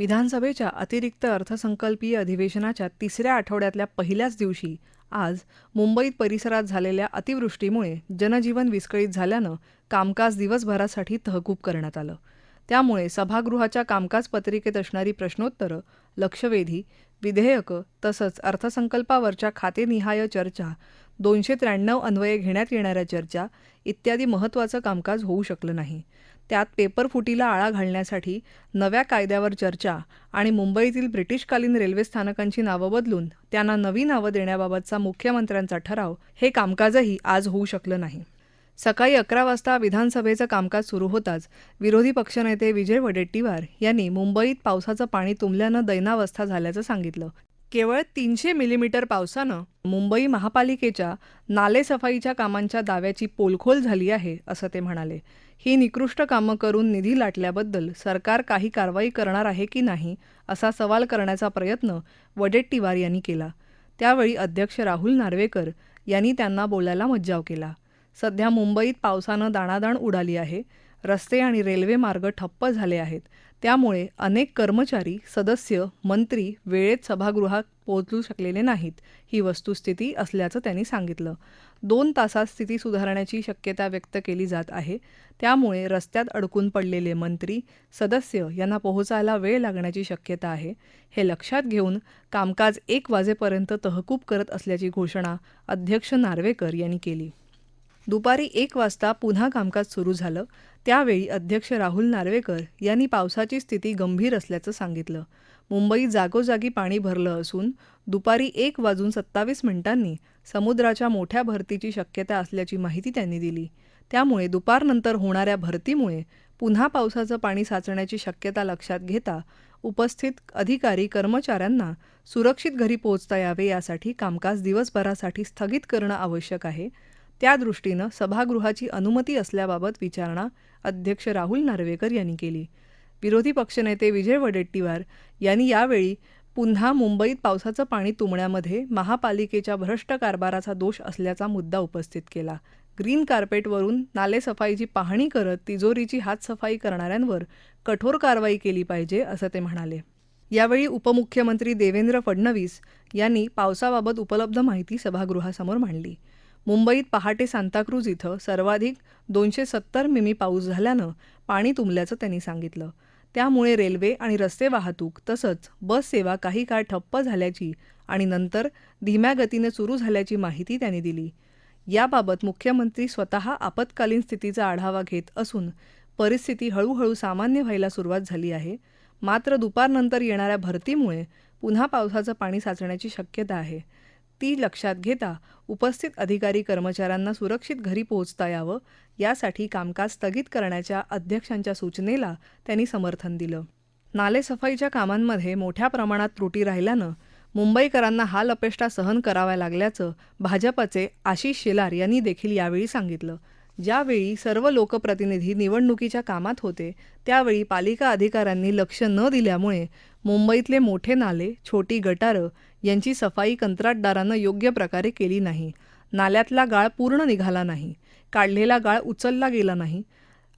विधानसभेच्या अतिरिक्त अर्थसंकल्पीय अधिवेशनाच्या तिसऱ्या आठवड्यातल्या पहिल्याच दिवशी आज मुंबईत परिसरात झालेल्या अतिवृष्टीमुळे जनजीवन विस्कळीत झाल्यानं कामकाज दिवसभरासाठी तहकूब करण्यात आलं. त्यामुळे सभागृहाच्या कामकाज पत्रिकेत असणारी प्रश्नोत्तरं लक्षवेधी विधेयकं तसंच अर्थसंकल्पावरच्या खातेनिहाय चर्चा दोनशे त्र्याण्णव अन्वये घेण्यात येणाऱ्या चर्चा इत्यादी महत्त्वाचं कामकाज होऊ शकलं नाही. त्यात पेपरफुटीला आळा घालण्यासाठी नव्या कायद्यावर चर्चा आणि मुंबईतील ब्रिटिशकालीन रेल्वे स्थानकांची नावं बदलून त्यांना नवी नावं देण्याबाबतचा मुख्यमंत्र्यांचा ठराव हे कामकाजही आज होऊ शकलं नाही. सकाळी अकरा वाजता विधानसभेचं कामकाज सुरू होताच विरोधी पक्षनेते विजय वडेट्टीवार यांनी मुंबईत पावसाचं पाणी तुंबल्यानं दैनावस्था झाल्याचं सांगितलं. केवळ तीनशे मिलीमीटर पावसानं मुंबई महापालिकेच्या नालेसफाईच्या कामांच्या दाव्याची पोलखोल झाली आहे असं ते म्हणाले. ही निकृष्ट कामं करून निधी लाटल्याबद्दल सरकार काही कारवाई करणार आहे की नाही असा सवाल करण्याचा प्रयत्न वडेट्टीवार यांनी केला. त्यावेळी अध्यक्ष राहुल नार्वेकर यांनी त्यांना बोलायला मज्जाव केला. सध्या मुंबईत पावसानं दाणादाण उडाली आहे रस्ते आणि रेल्वे मार्ग ठप्प झाले आहेत त्यामुळे अनेक कर्मचारी सदस्य मंत्री वेळेत सभागृहात पोहोचू शकलेले नाहीत. ही वस्तुस्थिती असल्याचं त्यांनी सांगितलं. दोन तासात स्थिती सुधारण्याची शक्यता व्यक्त केली जात आहे. त्यामुळे रस्त्यात अडकून पडलेले मंत्री सदस्य यांना पोहोचायला वेळ लागण्याची शक्यता आहे. हे लक्षात घेऊन कामकाज एक वाजेपर्यंत तहकूब करत असल्याची घोषणा अध्यक्ष नार्वेकर यांनी केली. दुपारी एक वाजता पुन्हा कामकाज सुरू झालं. त्यावेळी अध्यक्ष राहुल नार्वेकर यांनी पावसाची स्थिती गंभीर असल्याचं सांगितलं. मुंबईत जागोजागी पाणी भरलं असून दुपारी एक वाजून सत्तावीस मिनिटांनी समुद्राच्या मोठ्या भरतीची शक्यता असल्याची माहिती त्यांनी दिली. त्यामुळे दुपारनंतर होणाऱ्या भरतीमुळे पुन्हा पावसाचं पाणी साचण्याची शक्यता लक्षात घेता उपस्थित अधिकारी कर्मचाऱ्यांना सुरक्षित घरी पोहोचता यावे यासाठी कामकाज दिवसभरासाठी स्थगित करणं आवश्यक आहे. त्यादृष्टीनं सभागृहाची अनुमती असल्याबाबत विचारणा अध्यक्ष राहुल नार्वेकर यांनी केली. विरोधी पक्षनेते विजय वडेट्टीवार यांनी यावेळी पुन्हा मुंबईत पावसाचं पाणी तुंबण्यामध्ये महापालिकेच्या भ्रष्ट कारभाराचा दोष असल्याचा मुद्दा उपस्थित केला. ग्रीन कार्पेटवरून नालेसफाईची पाहणी करत तिजोरीची हातसफाई करणाऱ्यांवर कठोर कारवाई केली पाहिजे असं ते म्हणाले. यावेळी उपमुख्यमंत्री देवेंद्र फडणवीस यांनी पावसाबाबत उपलब्ध माहिती सभागृहासमोर मांडली. मुंबईत पहाटे सांताक्रूज इथं सर्वाधिक दोनशे सत्तर मिमी पाऊस झाल्यानं पाणी तुंबल्याचं त्यांनी सांगितलं. त्यामुळे रेल्वे आणि रस्ते वाहतूक तसंच बस सेवा काही काळ ठप्प झाल्याची आणि नंतर धीम्या गतीने सुरू झाल्याची माहिती त्यांनी दिली. याबाबत मुख्यमंत्री स्वतः आपत्कालीन स्थितीचा आढावा घेत असून परिस्थिती हळूहळू सामान्य व्हायला सुरुवात झाली आहे. मात्र दुपारनंतर येणाऱ्या भरतीमुळे पुन्हा पावसाचं पाणी साचण्याची शक्यता आहे. ती लक्षात घेता उपस्थित अधिकारी कर्मचाऱ्यांना सुरक्षित घरी पोहोचता यावं यासाठी कामकाज स्थगित करण्याच्या अध्यक्षांच्या सूचनेला त्यांनी समर्थन दिलं. नालेसफाईच्या कामांमध्ये मोठ्या प्रमाणात त्रुटी राहिल्यानं मुंबईकरांना हाल अपेष्टा सहन कराव्या लागल्याचं भाजपचे आशिष शेलार यांनी देखील यावेळी सांगितलं. ज्यावेळी सर्व लोकप्रतिनिधी निवडणुकीच्या कामात होते त्यावेळी पालिका अधिकाऱ्यांनी लक्ष न दिल्यामुळे मुंबईतले मोठे नाले छोटी गटारं यांची सफाई कंत्राटदारानं योग्य प्रकारे केली नाही. नाल्यातला गाळ पूर्ण निघाला नाही. काढलेला गाळ उचलला गेला नाही.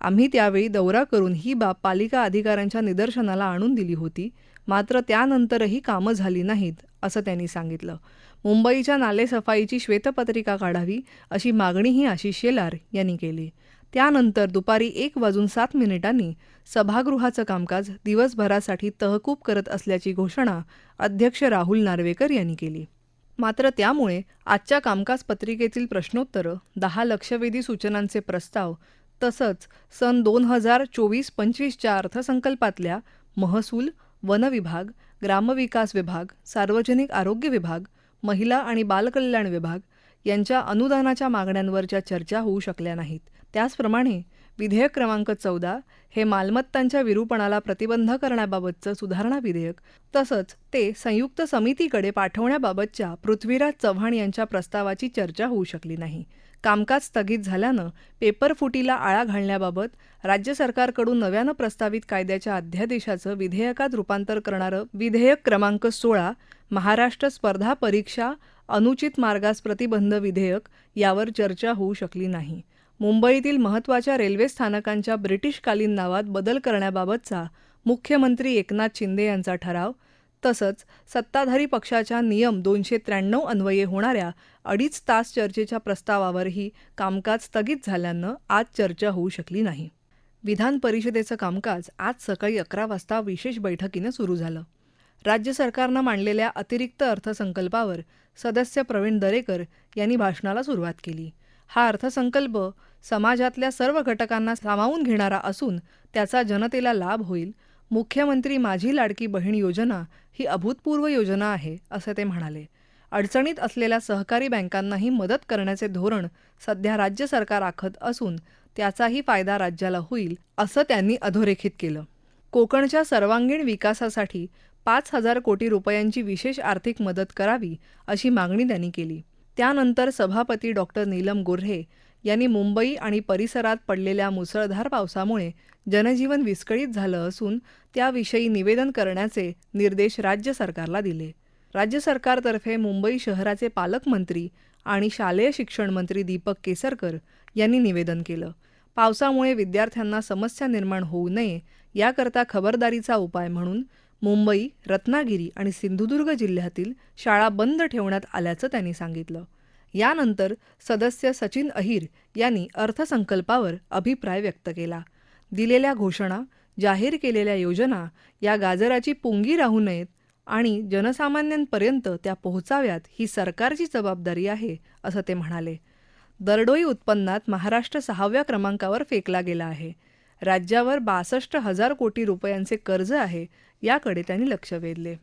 आम्ही त्यावेळी दौरा करून ही बाब पालिका अधिकाऱ्यांच्या निदर्शनाला आणून दिली होती. मात्र त्यानंतरही कामं झाली नाहीत असं त्यांनी सांगितलं. मुंबईच्या नालेसफाईची श्वेतपत्रिका काढावी अशी मागणीही आशिष शेलार यांनी केली. त्यानंतर दुपारी एक वाजून सात मिनिटांनी सभागृहाचं कामकाज दिवसभरासाठी तहकूब करत असल्याची घोषणा अध्यक्ष राहुल नार्वेकर यांनी केली. मात्र त्यामुळे आजच्या कामकाज पत्रिकेतील प्रश्नोत्तरं दहा लक्षवेधी सूचनांचे प्रस्ताव तसंच सन दोन हजार चोवीस पंचवीसच्या अर्थसंकल्पातल्या महसूल वनविभाग ग्रामविकास विभाग सार्वजनिक आरोग्य विभाग महिला आणि बालकल्याण विभाग यांच्या अनुदानाच्या मागण्यांवरच्या चर्चा होऊ शकल्या नाहीत. त्याचप्रमाणे विधेयक क्रमांक चौदा हे मालमत्तांच्या विरूपणाला प्रतिबंध करण्याबाबतचं सुधारणा विधेयक तसंच ते संयुक्त समितीकडे पाठवण्याबाबतच्या पृथ्वीराज चव्हाण यांच्या प्रस्तावाची चर्चा होऊ शकली नाही. कामकाज स्थगित झाल्यानं पेपरफुटीला आळा घालण्याबाबत राज्य सरकारकडून नव्यानं प्रस्तावित कायद्याच्या अध्यादेशाचं विधेयकात रूपांतर करणारं विधेयक क्रमांक सोळा महाराष्ट्र स्पर्धा परीक्षा अनुचित मार्गास प्रतिबंध विधेयक यावर चर्चा होऊ शकली नाही. मुंबईतील महत्त्वाच्या रेल्वे स्थानकांच्या ब्रिटिशकालीन नावात बदल करण्याबाबतचा मुख्यमंत्री एकनाथ शिंदे यांचा ठराव तसंच सत्ताधारी पक्षाच्या नियम दोनशे त्र्याण्णव अन्वये होणाऱ्या अडीच तास चर्चेच्या प्रस्तावावरही कामकाज स्थगित झाल्यानं आज चर्चा होऊ शकली नाही. विधान परिषदेचं कामकाज आज सकाळी अकरा वाजता विशेष बैठकीनं सुरू झालं. राज्य सरकारनं मांडलेल्या अतिरिक्त अर्थसंकल्पावर सदस्य प्रवीण दरेकर यांनी भाषणाला सुरुवात केली. हा अर्थसंकल्प समाजातल्या सर्व घटकांना सामावून घेणारा असून त्याचा जनतेला लाभ होईल. मुख्यमंत्री माझी लाडकी बहीण योजना ही अभूतपूर्व योजना आहे असं ते म्हणाले. अडचणीत असलेल्या सहकारी बँकांनाही मदत करण्याचे धोरण सध्या राज्य सरकार आखत असून त्याचाही फायदा राज्याला होईल असं त्यांनी अधोरेखित केलं. कोकणच्या सर्वांगीण विकासासाठी पाच हजार कोटी रुपयांची विशेष आर्थिक मदत करावी अशी मागणी त्यांनी केली. त्यानंतर सभापती डॉक्टर नीलम गोऱ्हे यांनी मुंबई आणि परिसरात पडलेल्या मुसळधार पावसामुळे जनजीवन विस्कळीत झालं असून त्याविषयी निवेदन करण्याचे निर्देश राज्य सरकारला दिले. राज्य सरकारतर्फे मुंबई शहराचे पालकमंत्री आणि शालेय शिक्षण मंत्री दीपक केसरकर यांनी निवेदन केलं. पावसामुळे विद्यार्थ्यांना समस्या निर्माण होऊ नये याकरता खबरदारीचा उपाय म्हणून मुंबई रत्नागिरी आणि सिंधुदुर्ग जिल्ह्यातील शाळा बंद ठेवण्यात आल्याचं त्यांनी सांगितलं. यानंतर सदस्य सचिन अहिर यांनी अर्थसंकल्पावर अभिप्राय व्यक्त केला. दिलेल्या घोषणा जाहीर केलेल्या योजना या गाजराची पुंगी राहू नयेत आणि जनसामान्यांपर्यंत त्या पोहोचाव्यात ही सरकारची जबाबदारी आहे असं ते म्हणाले. दरडोई उत्पन्नात महाराष्ट्र सहाव्या क्रमांकावर फेकला गेला आहे. राज्यावर बासष्ट हजार कोटी रुपयांचे कर्ज आहे याकडे त्यांनी लक्ष वेधले.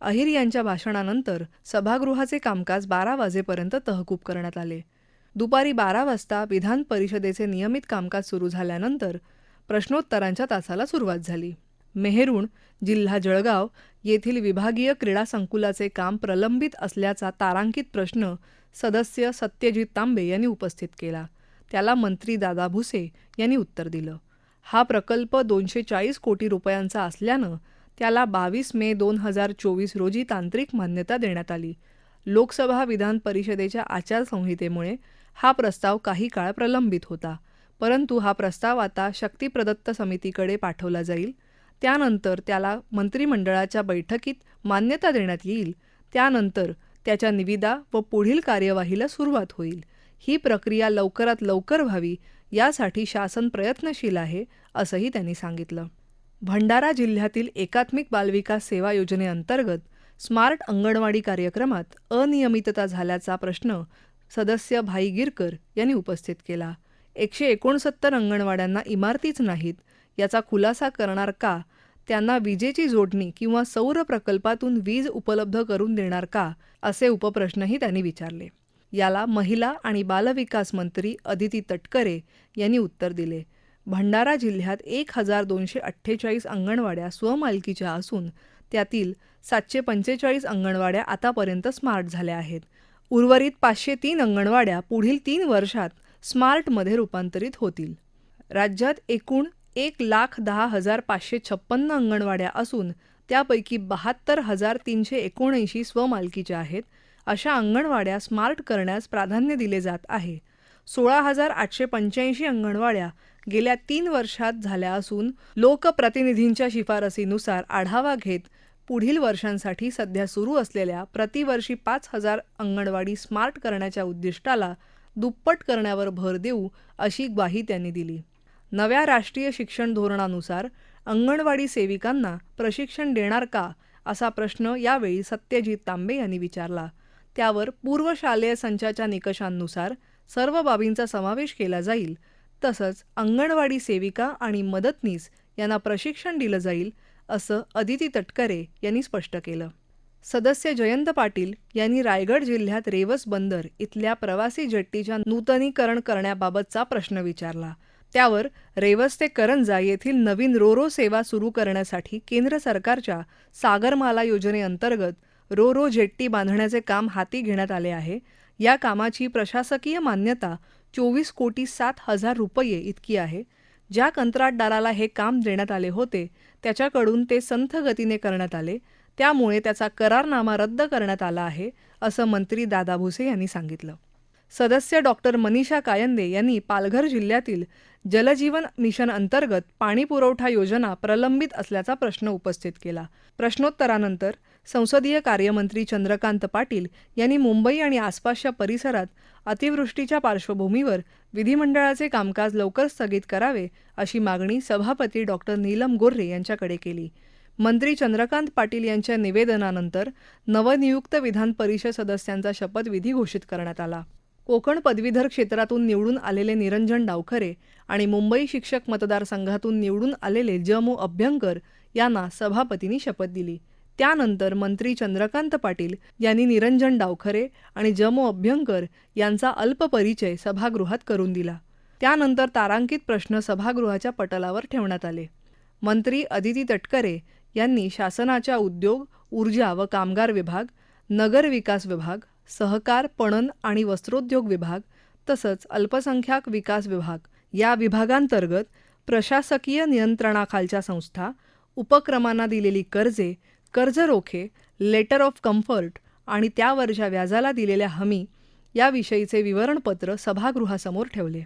अहिर यांच्या भाषणानंतर सभागृहाचे कामकाज बारा वाजेपर्यंत तहकूब करण्यात आले. दुपारी बारा वाजता विधान परिषदेचे नियमित कामकाज सुरू झाल्यानंतर प्रश्नोत्तरांच्या तासाला सुरुवात झाली. मेहरुण जिल्हा जळगाव येथील विभागीय क्रीडा संकुलाचे काम प्रलंबित असल्याचा तारांकित प्रश्न सदस्य सत्यजित तांबे यांनी उपस्थित केला. त्याला मंत्री दादा भुसे यांनी उत्तर दिलं. हा प्रकल्प दोनशे चाळीस कोटी रुपयांचा असल्यानं त्याला बावीस मे दोन हजार चोवीस रोजी तांत्रिक मान्यता देण्यात आली. लोकसभा विधान परिषदेच्या आचारसंहितेमुळे हा प्रस्ताव काही काळ प्रलंबित होता परंतु हा प्रस्ताव आता शक्तीप्रदत्त समितीकडे पाठवला जाईल. त्यानंतर त्याला मंत्रिमंडळाच्या बैठकीत मान्यता देण्यात येईल. त्यानंतर त्याच्या निविदा व पुढील कार्यवाहीला सुरुवात होईल. ही प्रक्रिया लवकरात लवकर व्हावी यासाठी शासन प्रयत्नशील आहे असंही त्यांनी सांगितलं. भंडारा जिल्ह्यातील एकात्मिक बालविकास सेवा योजनेअंतर्गत स्मार्ट अंगणवाडी कार्यक्रमात अनियमितता झाल्याचा प्रश्न सदस्य भाई गिरकर यांनी उपस्थित केला. एकशे एकोणसत्तर अंगणवाड्यांना इमारतीच नाहीत. याचा खुलासा करणार का? त्यांना विजेची जोडणी किंवा सौर प्रकल्पातून वीज उपलब्ध करून देणार का? असे उपप्रश्नही त्यांनी विचारले. याला महिला आणि बालविकास मंत्री अदिती तटकरे यांनी उत्तर दिले. भंडारा जिल्ह्यात एक हजार दोनशे अठ्ठेचाळीस अंगणवाड्या स्वमालकीच्या असून त्यातील सातशे पंचेचाळीस अंगणवाड्या आतापर्यंत स्मार्ट झाल्या आहेत. उर्वरित पाचशे तीन अंगणवाड्या पुढील तीन वर्षात स्मार्टमध्ये रूपांतरित होतील. राज्यात एकूण एक लाख दहा हजार पाचशे छप्पन्न अंगणवाड्या असून त्यापैकी बहात्तर हजार तीनशे एकोणऐंशी स्वमालकीच्या आहेत. अशा अंगणवाड्या स्मार्ट करण्यास प्राधान्य दिले जात आहे. सोळा हजार आठशे पंच्याऐंशी अंगणवाड्या गेल्या तीन वर्षात झाल्या असून लोकप्रतिनिधींच्या शिफारसीनुसार आढावा घेत पुढील वर्षांसाठी सध्या सुरू असलेल्या प्रतिवर्षी पाच हजार अंगणवाडी स्मार्ट करण्याच्या उद्दिष्टाला दुप्पट करण्यावर भर देऊ अशी ग्वाही त्यांनी दिली. नव्या राष्ट्रीय शिक्षण धोरणानुसार अंगणवाडी सेविकांना प्रशिक्षण देणार का असा प्रश्न यावेळी सत्यजित तांबे यांनी विचारला. त्यावर पूर्व शालेय संचाच्या निकषांनुसार सर्व बाबींचा समावेश केला जाईल तसंच अंगणवाडी सेविका आणि मदतनीस यांना प्रशिक्षण दिलं जाईल असं अदिती तटकरे यांनी स्पष्ट केलं. सदस्य जयंत पाटील यांनी रायगड जिल्ह्यात रेवस बंदर इथल्या प्रवासी जेट्टीच्या नूतनीकरण करण्याबाबतचा प्रश्न विचारला. त्यावर रेवस ते करंजा येथील नवीन रोरो सेवा सुरू करण्यासाठी केंद्र सरकारच्या सागरमाला योजनेअंतर्गत रो रो जेट्टी बांधण्याचे काम हाती घेण्यात आले आहे. या कामाची प्रशासकीय मान्यता चोवीस कोटी सात हजार रुपये इतकी आहे. ज्या कंत्राटदाराला हे काम देण्यात आले होते त्याच्याकडून ते संथ गतीने करण्यात आले. त्यामुळे त्याचा करारनामा रद्द करण्यात आला आहे असं मंत्री दादा भुसे यांनी सांगितलं. सदस्य डॉक्टर मनीषा कायंदे यांनी पालघर जिल्ह्यातील जलजीवन मिशन अंतर्गत पाणी पुरवठा योजना प्रलंबित असल्याचा प्रश्न उपस्थित केला. प्रश्नोत्तरानंतर संसदीय कार्यमंत्री चंद्रकांत पाटील यांनी मुंबई आणि आसपासच्या परिसरात अतिवृष्टीच्या पार्श्वभूमीवर विधिमंडळाचे कामकाज लवकर स्थगित करावे अशी मागणी सभापती डॉक्टर नीलम गोर्हे यांच्याकडे केली. मंत्री चंद्रकांत पाटील यांच्या निवेदनानंतर नवनियुक्त विधान परिषद सदस्यांचा शपथविधी घोषित करण्यात आला. कोकण पदवीधर क्षेत्रातून निवडून आलेले निरंजन डावखरे आणि मुंबई शिक्षक मतदारसंघातून निवडून आलेले जमू अभ्यंकर यांना सभापतींनी शपथ दिली. त्यानंतर मंत्री चंद्रकांत पाटील यांनी निरंजन डावखरे आणि जमो अभ्यंकर यांचा अल्प परिचय सभागृहात करून दिला. त्यानंतर तारांकित प्रश्न सभागृहाच्या पटलावर ठेवण्यात आले. मंत्री अदिती तटकरे यांनी शासनाच्या उद्योग ऊर्जा व कामगार विभाग नगर विकास विभाग सहकार पणन आणि वस्त्रोद्योग विभाग तसंच अल्पसंख्याक विकास विभाग या विभागांतर्गत प्रशासकीय नियंत्रणाखालच्या संस्था उपक्रमांना दिलेली कर्जे कर्ज रोखे लेटर ऑफ कम्फर्ट आणि त्यावरच्या व्याजाला दिलेल्या हमी याविषयीचे विवरणपत्र सभागृहासमोर ठेवले.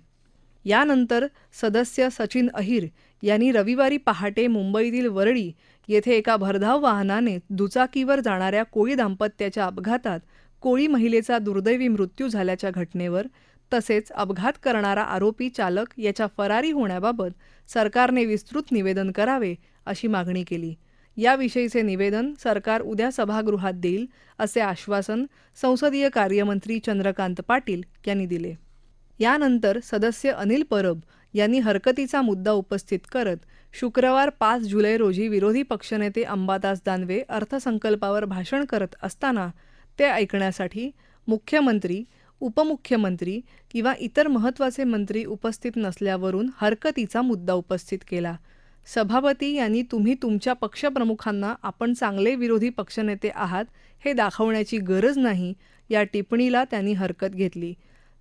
यानंतर सदस्य सचिन अहिर यांनी रविवारी पहाटे मुंबईतील वरळी येथे एका भरधाव वाहनाने दुचाकीवर जाणाऱ्या कोळी दाम्पत्याच्या अपघातात कोळी महिलेचा दुर्दैवी मृत्यू झाल्याच्या घटनेवर तसेच अपघात करणारा आरोपी चालक याच्या फरारी होण्याबाबत सरकारने विस्तृत निवेदन करावे अशी मागणी केली. याविषयीचे निवेदन सरकार उद्या सभागृहात देईल असे आश्वासन संसदीय कार्यमंत्री चंद्रकांत पाटील यांनी दिले. यानंतर सदस्य अनिल परब यांनी हरकतीचा मुद्दा उपस्थित करत शुक्रवार पाच जुलै रोजी विरोधी पक्षनेते अंबादास दानवे अर्थसंकल्पावर भाषण करत असताना ते ऐकण्यासाठी मुख्यमंत्री उपमुख्यमंत्री किंवा इतर महत्त्वाचे मंत्री उपस्थित नसल्यावरून हरकतीचा मुद्दा उपस्थित केला. सभापती यांनी तुम्ही तुमच्या पक्षप्रमुखांना आपण चांगले विरोधी पक्षनेते आहात हे दाखवण्याची गरज नाही या टिप्पणीला त्यांनी हरकत घेतली.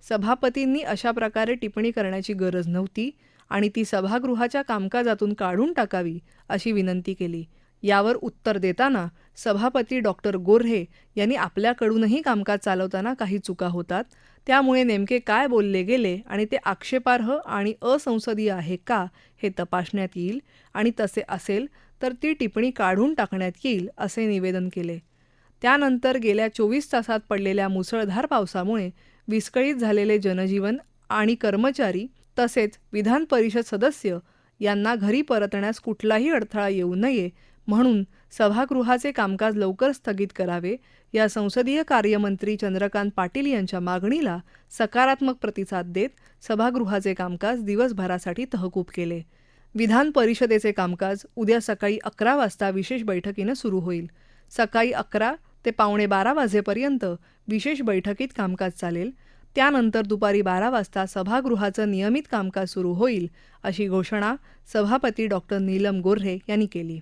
सभापतींनी अशा प्रकारे टिप्पणी करण्याची गरज नव्हती आणि ती सभागृहाच्या कामकाजातून काढून टाकावी अशी विनंती केली. यावर उत्तर देताना सभापती डॉक्टर गोऱ्हे यांनी आपल्याकडूनही कामकाज चालवताना काही चुका होतात. त्यामुळे नेमके काय बोलले गेले आणि ते आक्षेपार्ह आणि असंसदीय आहे का हे तपासण्यात येईल आणि तसे असेल तर ती टिप्पणी काढून टाकण्यात येईल असे निवेदन केले. त्यानंतर गेल्या चोवीस तासात पडलेल्या मुसळधार पावसामुळे विस्कळीत झालेले जनजीवन आणि कर्मचारी तसेच विधान परिषद सदस्य यांना घरी परतण्यास कुठलाही अडथळा येऊ नये म्हणून सभागृहाचे कामकाज लवकर स्थगित करावे या संसदीय कार्यमंत्री चंद्रकांत पाटील यांच्या मागणीला सकारात्मक प्रतिसाद देत सभागृहाचे कामकाज दिवसभरासाठी तहकूब केले. विधान परिषदेचे कामकाज उद्या सकाळी अकरा वाजता विशेष बैठकीनं सुरू होईल. सकाळी अकरा ते पावणे बारा वाजेपर्यंत विशेष बैठकीत कामकाज चालेल. त्यानंतर दुपारी बारा वाजता सभागृहाचं नियमित कामकाज सुरू होईल अशी घोषणा सभापती डॉक्टर नीलम गोऱ्हे यांनी केली.